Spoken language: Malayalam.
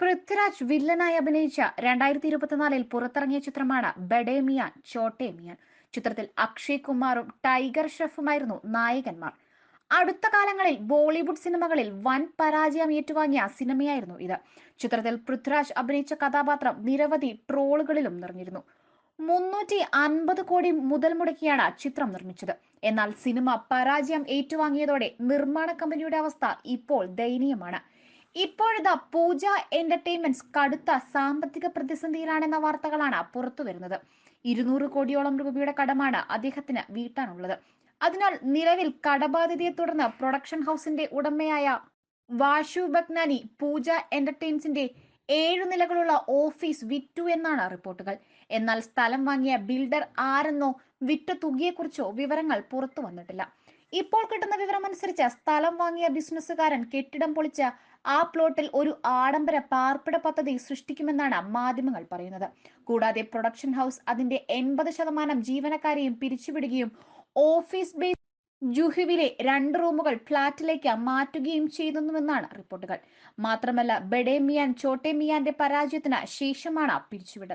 പൃഥ്വിരാജ് വില്ലനായി അഭിനയിച്ച രണ്ടായിരത്തി ഇരുപത്തിനാലിൽ പുറത്തിറങ്ങിയ ചിത്രമാണ് ബഡേ മിയാൻ ചോട്ടെ മിയാൻ ചിത്രത്തിൽ അക്ഷയ് കുമാറും ടൈഗർ ഷെഫുമായിരുന്നു നായകന്മാർ. അടുത്ത കാലങ്ങളിൽ ബോളിവുഡ് സിനിമകളിൽ വൻ പരാജയം ഏറ്റുവാങ്ങിയ സിനിമയായിരുന്നു ഇത്. ചിത്രത്തിൽ പൃഥ്വിരാജ് അഭിനയിച്ച കഥാപാത്രം നിരവധി ട്രോളുകളിലും നിറഞ്ഞിരുന്നു. മുന്നൂറ്റി അൻപത് കോടി മുതൽ മുടക്കിയാണ് ചിത്രം നിർമ്മിച്ചത്. എന്നാൽ സിനിമ പരാജയം ഏറ്റുവാങ്ങിയതോടെ നിർമ്മാണ കമ്പനിയുടെ അവസ്ഥ ഇപ്പോൾ ദയനീയമാണ്. ഇപ്പോഴിതാ പൂജ എന്റർടൈൻമെന്റ്സ് കടുത്ത സാമ്പത്തിക പ്രതിസന്ധിയിലാണെന്ന വാർത്തകളാണ് പുറത്തു വരുന്നത്. ഇരുന്നൂറ് കോടിയോളം രൂപയുടെ കടമാണ് അദ്ദേഹത്തിന് വീട്ടാനുള്ളത്. അതിനാൽ നിലവിൽ കടബാധ്യതയെ തുടർന്ന് പ്രൊഡക്ഷൻ ഹൗസിന്റെ ഉടമയായ വാഷു ബഗ്നാനി പൂജ എന്റർടൈൻസിന്റെ ഏഴു നിലകളുള്ള ഓഫീസ് വിറ്റു എന്നാണ് റിപ്പോർട്ടുകൾ. എന്നാൽ സ്ഥലം വാങ്ങിയ ബിൽഡർ ആരെന്നോ വിറ്റ തുകയെക്കുറിച്ചോ വിവരങ്ങൾ പുറത്തു വന്നിട്ടില്ല. ഇപ്പോൾ കിട്ടുന്ന വിവരം അനുസരിച്ച് സ്ഥലം വാങ്ങിയ ബിസിനസ്സുകാരൻ കെട്ടിടം പൊളിച്ച് ആ പ്ലോട്ടിൽ ഒരു ആഡംബര പാർപ്പിട പദ്ധതി സൃഷ്ടിക്കുമെന്നാണ് മാധ്യമങ്ങൾ പറയുന്നത്. കൂടാതെ പ്രൊഡക്ഷൻ ഹൗസ് അതിന്റെ എൺപത് ശതമാനം ജീവനക്കാരെയും പിരിച്ചുവിടുകയും ഓഫീസ് ബേസ് ജുഹുവിലെ രണ്ട് റൂമുകൾ ഫ്ളാറ്റിലേക്ക് മാറ്റുകയും ചെയ്യുന്നുവെന്നാണ് റിപ്പോർട്ടുകൾ. മാത്രമല്ല ബെഡേമിയാൻ ചോട്ടേമിയാന്റെ ചോട്ടെ പരാജയത്തിന് ശേഷമാണ് പിരിച്ചുവിടൽ.